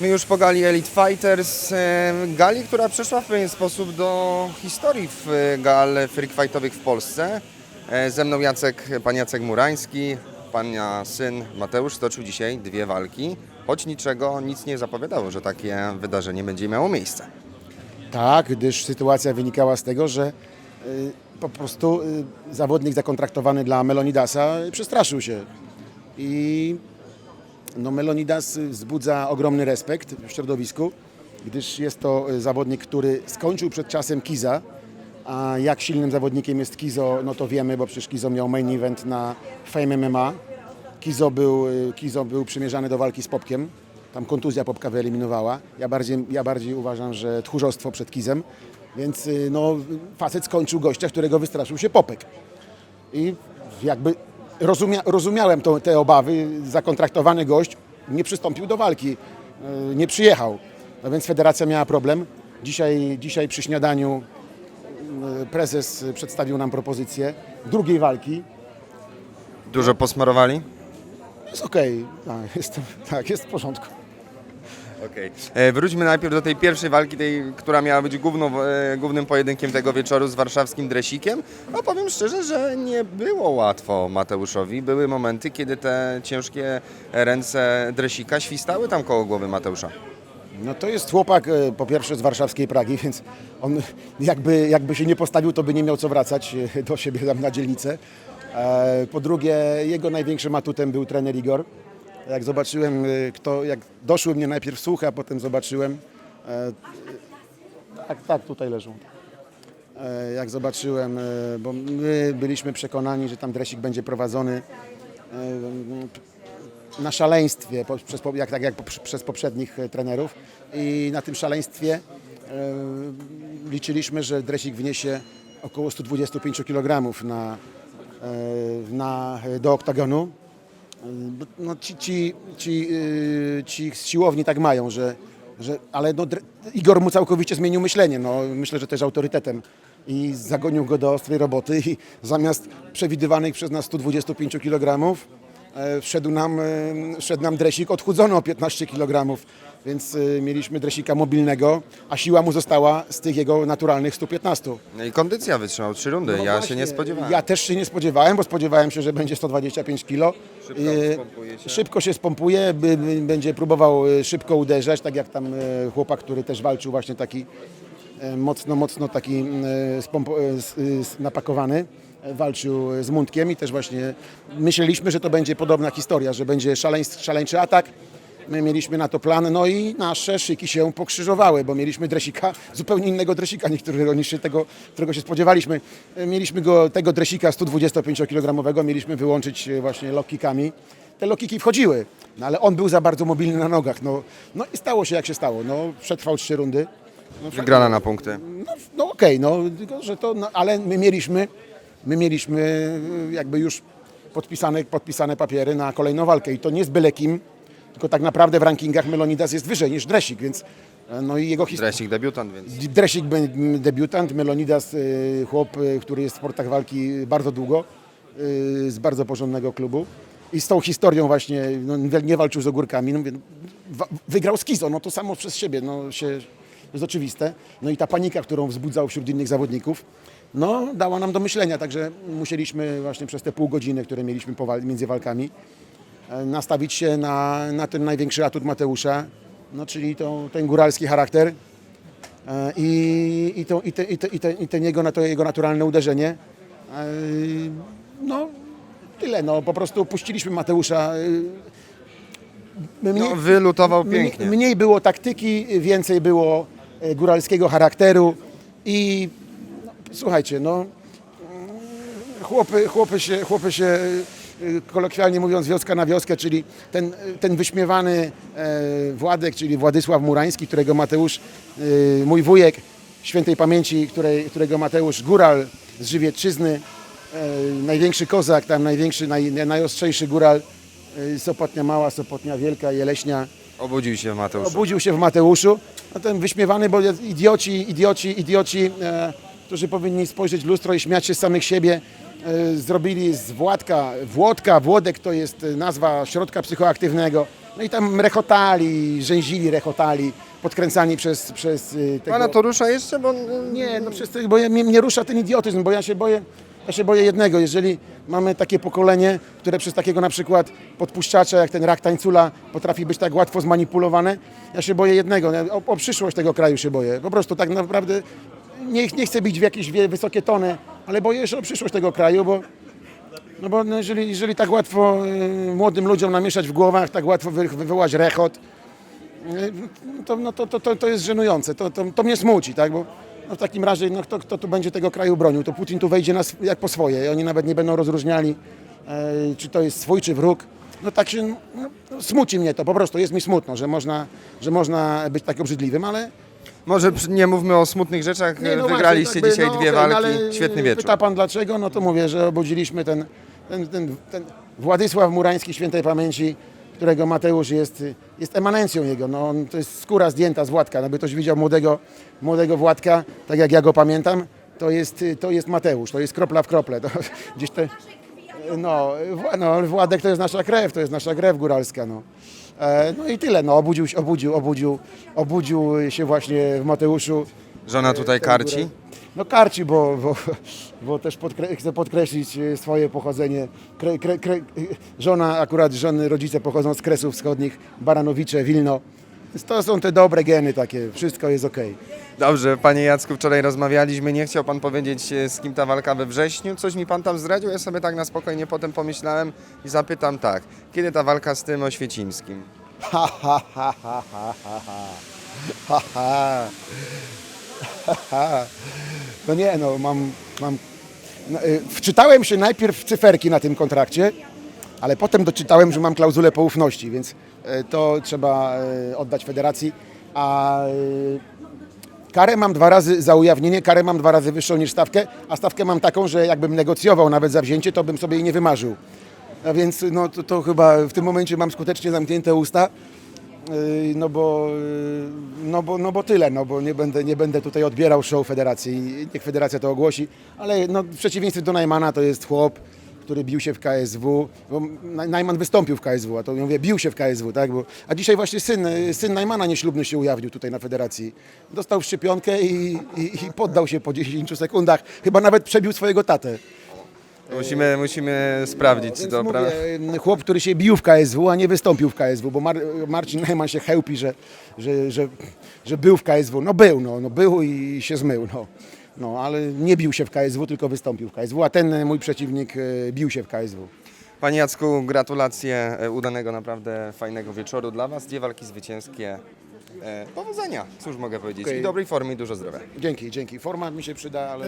My już po gali Elite Fighters, e, gali, która przeszła w pewien sposób do historii w e, gal freak fightowych w Polsce. E, Ze mną Jacek, pan Jacek Murański, pana syn Mateusz stoczył dzisiaj dwie walki, choć niczego, nic nie zapowiadało, że takie wydarzenie będzie miało miejsce. Tak, gdyż sytuacja wynikała z tego, że po prostu zawodnik zakontraktowany dla Melonidasa przestraszył się. I no, Melonidas wzbudza ogromny respekt w środowisku, gdyż jest to y, zawodnik, który skończył przed czasem Kiza. A jak silnym zawodnikiem jest Kizo, no to wiemy, bo przecież Kizo miał main event na Fame MMA. Kizo był, y, Kizo był przymierzany do walki z Popkiem. Tam kontuzja Popka wyeliminowała. Ja bardziej, ja bardziej uważam, że tchórzostwo przed Kizem. Więc y, no, facet skończył gościa, którego wystraszył się Popek. I jakby rozumia, rozumiałem to, te obawy. Zakontraktowany gość nie przystąpił do walki, y, nie przyjechał. No więc federacja miała problem. Dzisiaj, dzisiaj przy śniadaniu y, prezes przedstawił nam propozycję drugiej walki. Dużo posmarowali? Jest okej, tak, jest, tak, jest w porządku. E, Wróćmy najpierw do tej pierwszej walki, tej, która miała być e, głównym pojedynkiem tego wieczoru z warszawskim Dresikiem. No powiem szczerze, że nie było łatwo Mateuszowi. Były momenty, kiedy te ciężkie ręce Dresika świstały tam koło głowy Mateusza. No to jest chłopak e, po pierwsze z warszawskiej Pragi, więc on jakby, jakby się nie postawił, to by nie miał co wracać do siebie tam na dzielnicę. Po drugie, jego największym atutem był trener Igor. Jak zobaczyłem, e, kto, jak doszły mnie najpierw słuchy, a potem zobaczyłem, e, tak, tak, tutaj leżą. E, Jak zobaczyłem, e, bo my byliśmy przekonani, że tam dresik będzie prowadzony na szaleństwie, przez, jak, tak jak poprz- przez poprzednich trenerów i na tym szaleństwie liczyliśmy, że dresik wniesie około 125 kg na, na, do oktagonu. No, ci, ci, ci, e, ci z siłowni tak mają, że, że ale no, Igor mu całkowicie zmienił myślenie. No, myślę, że też autorytetem i zagonił go do ostrej roboty i zamiast przewidywanych przez nas 125 kg wszedł nam, e, wszedł nam dresik odchudzony o 15 kg, więc e, mieliśmy dresika mobilnego, a siła mu została z tych jego naturalnych 115. No i kondycja wytrzymał trzy rundy. No ja właśnie, się nie spodziewałem. Ja też się nie spodziewałem, bo spodziewałem się, że będzie 125 kg. Szybko E, się. Szybko się spompuje, będzie próbował e, szybko uderzać, tak jak tam e, chłopak, który też walczył właśnie taki e, mocno, mocno taki e, e, e, napakowany. Walczył z Mundkiem i też właśnie myśleliśmy, że to będzie podobna historia, że będzie szaleńczy atak. My mieliśmy na to plan, no i nasze szyki się pokrzyżowały, bo mieliśmy dresika, zupełnie innego dresika niż tego, którego się spodziewaliśmy. Mieliśmy go, tego dresika 125-kg, mieliśmy wyłączyć e, właśnie lockikami. Te lockiki wchodziły, no ale on był za bardzo mobilny na nogach. No, no i stało się jak się stało. No, przetrwał trzy rundy. No, Wygrana na punkty. no, no okej, no, tylko że to, no, ale my mieliśmy, my mieliśmy y, jakby już podpisane, podpisane papiery na kolejną walkę i to nie z byle kim, tylko tak naprawdę w rankingach Melonidas jest wyżej niż Dresik, więc e, no i jego historia. Dresik debiutant, więc Dresik debiutant, Melonidas y, chłop, y, który jest w sportach walki bardzo długo, z bardzo porządnego klubu i z tą historią właśnie, no, nie walczył z ogórkami, no, no, wygrał z Kizo, no to samo przez siebie, no się, jest oczywiste. No i ta panika, którą wzbudzał wśród innych zawodników, no dała nam do myślenia, także musieliśmy właśnie przez te pół godziny, które mieliśmy między walkami, e, nastawić się na, na ten największy atut Mateusza, no czyli tą, ten góralski charakter, E, i, i, to, i, te, i, te, i, te, i ten jego, to jego naturalne uderzenie. E, No, tyle. No, po prostu puściliśmy Mateusza. e, Mniej, no, wylutował mniej, pięknie. mniej było taktyki, więcej było góralskiego charakteru. I no, słuchajcie, no chłopy, chłopy się, chłopy się y, kolokwialnie mówiąc wioska na wioskę, czyli ten, ten wyśmiewany e, Władek, czyli Władysław Murański, którego Mateusz, mój wujek świętej pamięci, której, którego Mateusz Góral z Żywiecczyzny, e, największy kozak, tam największy, naj, najostrzejszy góral, Sopotnia Mała, Sopotnia Wielka, Jeleśnia, Obudził się Mateusz. obudził się w Mateuszu, ten wyśmiewany, bo idioci, idioci, idioci, e, którzy powinni spojrzeć w lustro i śmiać się z samych siebie, e, zrobili z Władka, Włodka, Włodek to jest e, nazwa środka psychoaktywnego, No i tam rechotali, rzęzili, rechotali, podkręcani przez, przez y, tego... Pana to rusza jeszcze, bo... Nie, no przez bo ja, mnie, mnie rusza ten idiotyzm, bo ja się boję, ja się boję jednego, jeżeli mamy takie pokolenie, które przez takiego na przykład podpuszczacza, jak ten rak tańcula, potrafi być tak łatwo zmanipulowane, ja się boję jednego, o, o przyszłość tego kraju się boję. Po prostu tak naprawdę nie, nie chcę bić w jakieś wysokie tony, ale boję się o przyszłość tego kraju, bo no bo no, jeżeli, jeżeli tak łatwo y, młodym ludziom namieszać w głowach, tak łatwo wy, wywołać rechot, y, to, no, to, to, to jest żenujące, to, to, to mnie smuci, tak, bo no, w takim razie no, kto, kto tu będzie tego kraju bronił, to Putin tu wejdzie na, sw- jak po swoje i oni nawet nie będą rozróżniali, e, czy to jest swój, czy wróg. No tak się, no, no, smuci mnie to, po prostu jest mi smutno, że można, że można być tak obrzydliwym, ale Może przy- nie mówmy o smutnych rzeczach, nie, no wygraliście właśnie, dzisiaj tak by, dwie no, walki, no, ale świetny wieczór. Pyta pan dlaczego? No to mówię, że obudziliśmy ten, ten, ten, ten Władysław Murański świętej pamięci, którego Mateusz jest, jest emanencją jego. No, on, to jest skóra zdjęta z Władka. Jakby ktoś widział młodego, młodego Władka, tak jak ja go pamiętam, to jest, to jest Mateusz, to jest kropla w krople. To, gdzieś te, no, no, Władek to jest nasza krew, to jest nasza krew góralska. No. E, no i tyle, no, obudził, obudził, obudził, obudził się właśnie w Mateuszu. Żona tutaj ten karci. górę. No karci, bo, bo, bo też podkre- chcę podkreślić e, swoje pochodzenie. Kre, kre, kre, żona, akurat żony, rodzice pochodzą z Kresów Wschodnich, Baranowicze, Wilno. Więc to są te dobre geny takie, wszystko jest okej. Dobrze, panie Jacku, wczoraj rozmawialiśmy, nie chciał pan powiedzieć e, z kim ta walka we wrześniu, coś mi pan tam zdradził, ja sobie tak na spokojnie potem pomyślałem i zapytam tak, kiedy ta walka z tym Oświecimskim? Ha, ha, ha, ha, ha, ha, ha. Ha, ha. No nie, no mam... mam no, y, wczytałem się najpierw w cyferki na tym kontrakcie, ale potem doczytałem, że mam klauzulę poufności, więc y, to trzeba y, oddać federacji. A y, karę mam dwa razy za ujawnienie, karę mam dwa razy wyższą niż stawkę, a stawkę mam taką, że jakbym negocjował nawet za wzięcie, to bym sobie jej nie wymarzył. A więc no, to, to chyba w tym momencie mam skutecznie zamknięte usta. Yy, No bo, yy, no, bo, no bo tyle, no bo nie będę, nie będę tutaj odbierał show federacji, niech federacja to ogłosi, ale no, w przeciwieństwie do Najmana to jest chłop, który bił się w KSW, bo Naj- Najman wystąpił w KSW, a to ja mówię, bił się w KSW, tak, bo, a dzisiaj właśnie syn, yy, syn Najmana nieślubny się ujawnił tutaj na federacji. Dostał szczepionkę i, i, i poddał się po 10 sekundach, chyba nawet przebił swojego tatę. Musimy, musimy sprawdzić, czy Więc to mówię, prawda. chłop, który się bił w KSW, a nie wystąpił w KSW, bo Mar Marcin Najman się chełpi, że, że, że, że był w KSW. No był, no, no był i się zmył, no. No, ale nie bił się w KSW, tylko wystąpił w KSW, a ten e, mój przeciwnik e, bił się w KSW. Panie Jacku, gratulacje e, udanego, naprawdę fajnego wieczoru dla Was, dwie walki zwycięskie. E, Powodzenia, cóż mogę powiedzieć, Okej. i dobrej formy i dużo zdrowia. Dzięki, dzięki. Forma mi się przyda, ale...